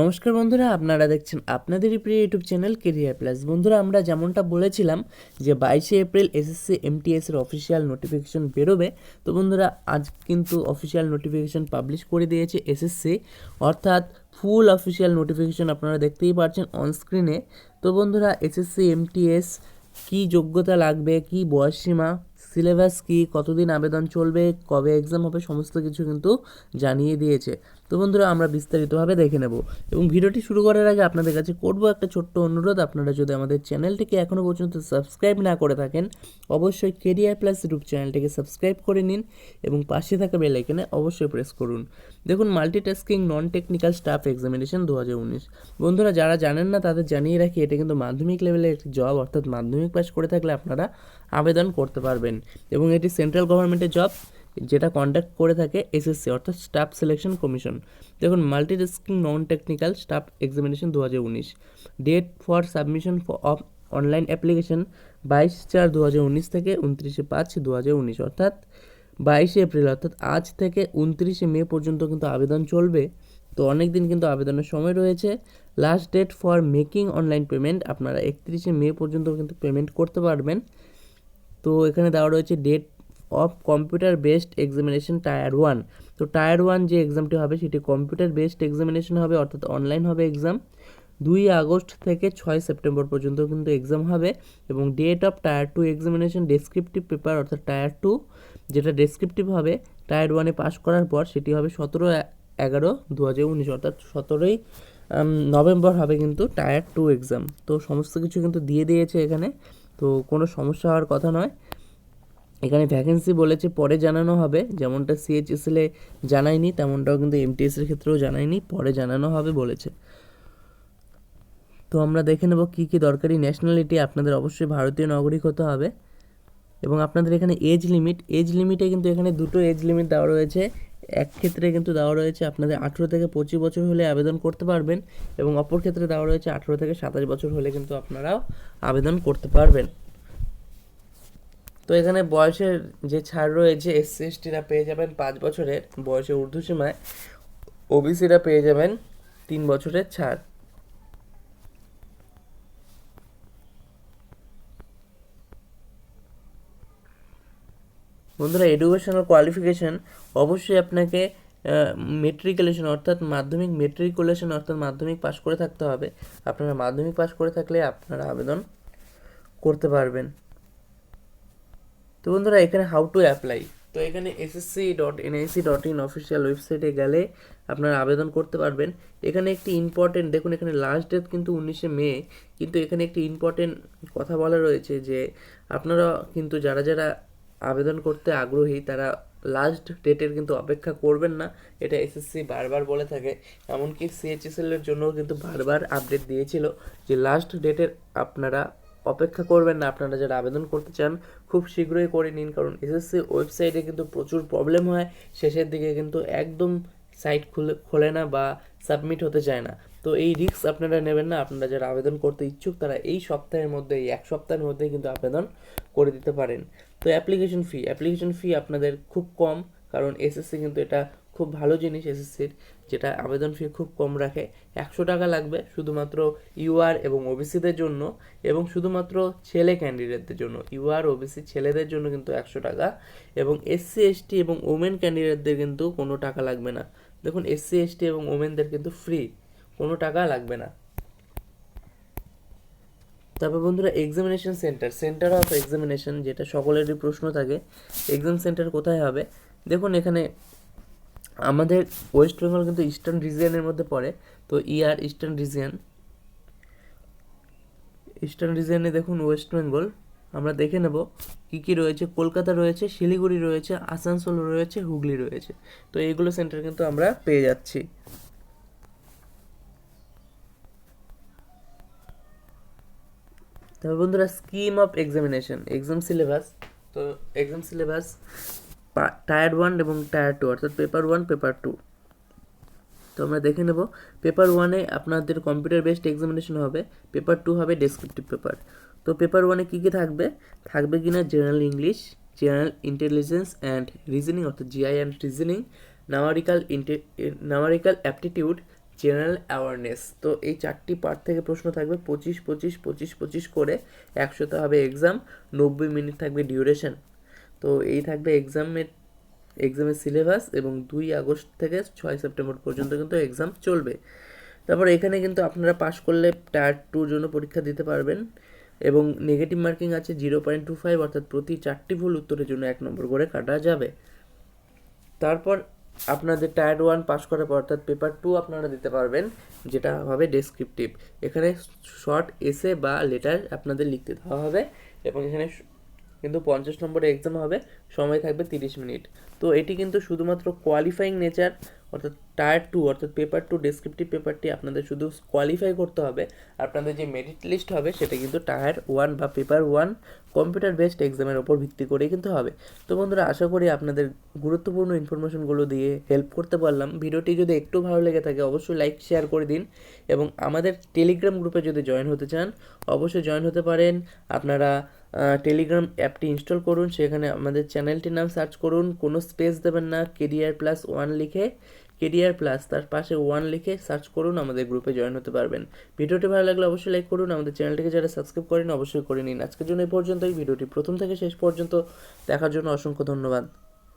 নমস্কার বন্ধুরা, আপনারা দেখছেন আপনাদেরই প্রিয় ইউটিউব চ্যানেল কেরিয়ার প্লাস বন্ধুরা, আমরা যেমনটা বলেছিলাম যে বাইশে এপ্রিল এসএসসি এমটিএস এর অফিসিয়াল নোটিফিকেশন বেরোবে, তো বন্ধুরা, আজ কিন্তু অফিসিয়াল নোটিফিকেশন পাবলিশ করে দিয়েছে এসএসসি। অর্থাৎ ফুল অফিসিয়াল নোটিফিকেশন আপনারা দেখতেই পাচ্ছেন অন স্ক্রিনে তো বন্ধুরা, এসএসসি এমটিএস কী যোগ্যতা লাগবে, কী বয়সসীমা? সিলেবাস কী, কতদিন আবেদন চলবে, কবে এক্সাম হবে, সমস্ত কিছু কিন্তু জানিয়ে দিয়েছে। তো বন্ধুরা, আমরা বিস্তারিতভাবে দেখে নেব। এবং ভিডিওটি শুরু করার আগে আপনাদের কাছে করব একটা ছোট্ট অনুরোধ। আপনারা যদি আমাদের চ্যানেলটিকে এখনও পর্যন্ত সাবস্ক্রাইব না করে থাকেন, অবশ্যই কেরিয়ার প্লাস ইউটিউব চ্যানেলটিকে সাবস্ক্রাইব করে নিন এবং পাশে থাকা বেল আইকনে অবশ্যই প্রেস করুন। দেখুন multitasking non technical staff examination দু হাজার উনিশ। বন্ধুরা, যারা জানেন না, তাদের জানিয়ে রাখি, এটা কিন্তু মাধ্যমিক লেভেলের একটি জব অর্থাৎ মাধ্যমিক পাস করে থাকলে আপনারা আবেদন করতে পারবেন। এবং এটি সেন্ট্রাল গভর্নমেন্টের জব যেটা কন্ডাক্ট করে থাকে এসএসসি অর্থাৎ স্টাফ সিলেকশন কমিশন দেখুন multi multitasking non technical staff examination দু হাজার উনিশ date for submission of online application বাইশ চার দু হাজার উনিশ থেকে উনত্রিশে পাঁচ দু হাজার উনিশ, অর্থাৎ বাইশে এপ্রিল, অর্থাৎ আজ থেকে উনত্রিশে মে পর্যন্ত কিন্তু আবেদন চলবে। তো অনেক দিন কিন্তু আবেদনের সময় রয়েছে। Last date for making online payment আপনারা একত্রিশে মে পর্যন্ত কিন্তু পেমেন্ট করতে পারবেন। তো এখানে দেওয়া রয়েছে date of computer based examination tier one তো টায়ার ওয়ান যে এক্সামটি হবে সেটি কম্পিউটার বেসড এক্সামিনেশন হবে, অর্থাৎ অনলাইন হবে এক্সাম দুই আগস্ট থেকে ছয় সেপ্টেম্বর পর্যন্ত কিন্তু এক্সাম হবে এবং date of tier two examination descriptive paper অর্থাৎ টায়ার টু যেটা ডেসক্রিপটিভ হবে টায়ার ওয়ানে পাশ করার পর সেটি হবে সতেরো এগারো দু হাজার উনিশ, অর্থাৎ সতেরোই নভেম্বর হবে কিন্তু টায়ার টু এক্সাম তো সমস্ত কিছু কিন্তু দিয়ে দিয়েছে এখানে। তো কোনো সমস্যা হওয়ার কথা নয়। এখানে ভ্যাকেন্সি বলেছে, পরে জানানো হবে। যেমনটা সিএইচএসএল জানায়নি, তেমনটাও কিন্তু এমটিএস এর ক্ষেত্রেও জানায়নি, পরে জানানো হবে বলেছে। তো আমরা দেখে নেব কী কী দরকারি ন্যাশনালিটি আপনাদের অবশ্যই ভারতীয় নাগরিক হতে হবে। এবং আপনাদের এখানে এজ লিমিট এজ লিমিটে কিন্তু এখানে দুটো এজ লিমিট দেওয়া রয়েছে। এক ক্ষেত্রে কিন্তু দেওয়া রয়েছে আপনাদের আঠেরো থেকে পঁচিশ বছর হলে আবেদন করতে পারবেন এবং অপর ক্ষেত্রে দেওয়া রয়েছে আঠেরো থেকে সাতাশ বছর হলে কিন্তু আপনারাও আবেদন করতে পারবেন। তো এখানে বয়সের যে ছাড় রয়েছে এসসি এসটিরা পেয়ে যাবেন পাঁচ বছরের। বয়সের ঊর্ধ্বসীমায় ওবিসিরা পেয়ে যাবেন তিন বছরের ছাড়। বন্ধুরা এডুকেশনাল কোয়ালিফিকেশন অবশ্যই আপনাকে মেট্রিকুলেশন অর্থাৎ মাধ্যমিক মেট্রিকুলেশন অর্থাৎ মাধ্যমিক পাশ করে থাকতে হবে। আপনারা মাধ্যমিক পাশ করে থাকলে আপনারা আবেদন করতে পারবেন। তো বন্ধুরা, এখানে হাউ টু অ্যাপ্লাই তো এখানে SSC dot NIC dot in official ওয়েবসাইটে গেলে আপনারা আবেদন করতে পারবেন। এখানে একটি ইম্পর্টেন্ট দেখুন এখানে লাস্ট ডেট কিন্তু উনিশে মে, কিন্তু এখানে একটি ইম্পর্টেন্ট কথা বলা রয়েছে যে, আপনারা কিন্তু যারা যারা আবেদন করতে আগ্রহী, তারা লাস্ট ডেটের কিন্তু অপেক্ষা করবেন না। এটা এসএসসি বারবার বলে থাকে, এমনকি সিএইচএসএল এর জন্যও কিন্তু বারবার আপডেট দিয়েছিল যে লাস্ট ডেটের আপনারা অপেক্ষা করবেন না, আপনারা যারা আবেদন করতে চান, খুব শীঘ্রই করে নিন। কারণ এসএসসি ওয়েবসাইটে কিন্তু প্রচুর প্রবলেম হয়, শেষের দিকে কিন্তু একদম সাইট খুলে, খোলে না বা সাবমিট হতে চায় না। তো এই রিস্ক আপনারা নেবেন না। আপনারা যারা আবেদন করতে ইচ্ছুক, তারা এই সপ্তাহের মধ্যে, এই এক সপ্তাহের মধ্যেই কিন্তু আবেদন করে দিতে পারেন। তো অ্যাপ্লিকেশন ফি অ্যাপ্লিকেশন ফি আপনাদের খুব কম, কারণ এসএসসি কিন্তু এটা খুব ভালো জিনিস এসএসসির যেটা আবেদন ফি খুব কম রাখে। একশো টাকা লাগবে শুধুমাত্র ইউআর এবং ওবিসিদের জন্য, এবং শুধুমাত্র ছেলে ক্যান্ডিডেটদের জন্য। ইউআর ওবিসি ছেলেদের জন্য কিন্তু একশো টাকা, এবং এসসি এসটি এবং ওমেন ক্যান্ডিডেটদের কিন্তু কোনো টাকা লাগবে না। দেখুন এসসি এসটি এবং ওমেনদের কিন্তু ফ্রি কোনো টাকা লাগবে না। তারপর বন্ধুরা examination centre centre of examination যেটা সকলেরই প্রশ্ন থাকে এক্সাম সেন্টার কোথায় হবে? দেখুন, এখানে আমাদের ওয়েস্ট বেঙ্গল কিন্তু ইস্টার্ন রিজিয়নের মধ্যে পড়ে, তো ইয়ার ইস্টার্ন রিজিয়ন ইস্টার্ন রিজিয়নে দেখুন ওয়েস্ট বেঙ্গল আমরা দেখে নেব কী কী রয়েছে। কলকাতা রয়েছে, শিলিগুড়ি রয়েছে, আসানসোল রয়েছে, হুগলি রয়েছে। তো এইগুলো সেন্টার কিন্তু আমরা পেয়ে যাচ্ছি। তবে বন্ধুরা scheme of examination exam syllabus তো এক্সাম সিলেবাস টায়ার ওয়ান এবং টায়ার টু অর্থাৎ পেপার ওয়ান পেপার টু তো আমরা দেখে নেব পেপার ওয়ানে আপনাদের কম্পিউটার বেসড এক্সামিনেশন হবে পেপার টু হবে ডেসক্রিপটিভ পেপার তো পেপার ওয়ানে কী কী থাকবে? থাকবে কি না general English general intelligence and reasoning অর্থাৎ জিআই অ্যান্ড রিজনিং নামারিক্যাল ইন্টে নামারিক্যাল অ্যাপটিটিউড জেনারেল অ্যাওয়ারনেস তো এই চারটি পার্ট থেকে প্রশ্ন থাকবে, পঁচিশ পঁচিশ পঁচিশ পঁচিশ করে একশোতে হবে এক্সাম নব্বই মিনিট থাকবে ডিউরেশন তো এই থাকবে এক্সামের এক্সামের সিলেবাস এবং দুই আগস্ট থেকে ছয় সেপ্টেম্বর পর্যন্ত কিন্তু এক্সাম চলবে। তারপর এখানে কিন্তু আপনারা পাশ করলে টায়ার টুর জন্য পরীক্ষা দিতে পারবেন এবং নেগেটিভ মার্কিং আছে জিরো পয়েন্ট টু ফাইভ অর্থাৎ প্রতি চারটি ভুল উত্তরের জন্য এক নম্বর করে কাটা যাবে। তারপর আপনাদের টায়ার ওয়ান পাস করার পর অর্থাৎ পেপার টু আপনারা দিতে পারবেন, যেটা হবে ডেসক্রিপটিভ এখানে শর্ট এসে বা লেটার আপনাদের লিখতে দেওয়া হবে এবং এখানে কিন্তু পঞ্চাশ নম্বরের এক্সাম হবে, সময় থাকবে তিরিশ মিনিট। তো এটি কিন্তু শুধুমাত্র কোয়ালিফাইং নেচার অর্থাৎ টায়ার টু অর্থাৎ পেপার টু ডেসক্রিপটিভ পেপারটি আপনাদের শুধু কোয়ালিফাই করতে হবে। আপনাদের যে মেরিট লিস্ট হবে, সেটা কিন্তু টায়ার ওয়ান বা পেপার ওয়ান কম্পিউটার বেসড এক্সামের ওপর ভিত্তি করেই কিন্তু হবে। তো বন্ধুরা, আশা করি আপনাদের গুরুত্বপূর্ণ ইনফরমেশনগুলো দিয়ে হেল্প করতে পারলাম। ভিডিওটি যদি একটু ভালো লেগে থাকে, অবশ্যই লাইক শেয়ার করে দিন। এবং আমাদের টেলিগ্রাম গ্রুপে যদি জয়েন হতে চান, অবশ্যই জয়েন হতে পারেন। আপনারা টেলিগ্রাম অ্যাপটি ইনস্টল করুন, সেখানে আমাদের চ্যানেলটির নাম সার্চ করুন, কোনো স্পেস দেবেন না কেরিয়ার প্লাস ওয়ান লিখে কেরিয়ার প্লাস তার পাশে ওয়ান লিখে সার্চ করুন, আমাদের গ্রুপে জয়েন হতে পারবেন। ভিডিওটি ভালো লাগলে অবশ্যই লাইক করুন, আমাদের চ্যানেলটিকে যারা সাবস্ক্রাইব করেন অবশ্যই করে নিন। আজকের জন্য এই পর্যন্তই, ভিডিওটি প্রথম থেকে শেষ পর্যন্ত দেখার জন্য অসংখ্য ধন্যবাদ।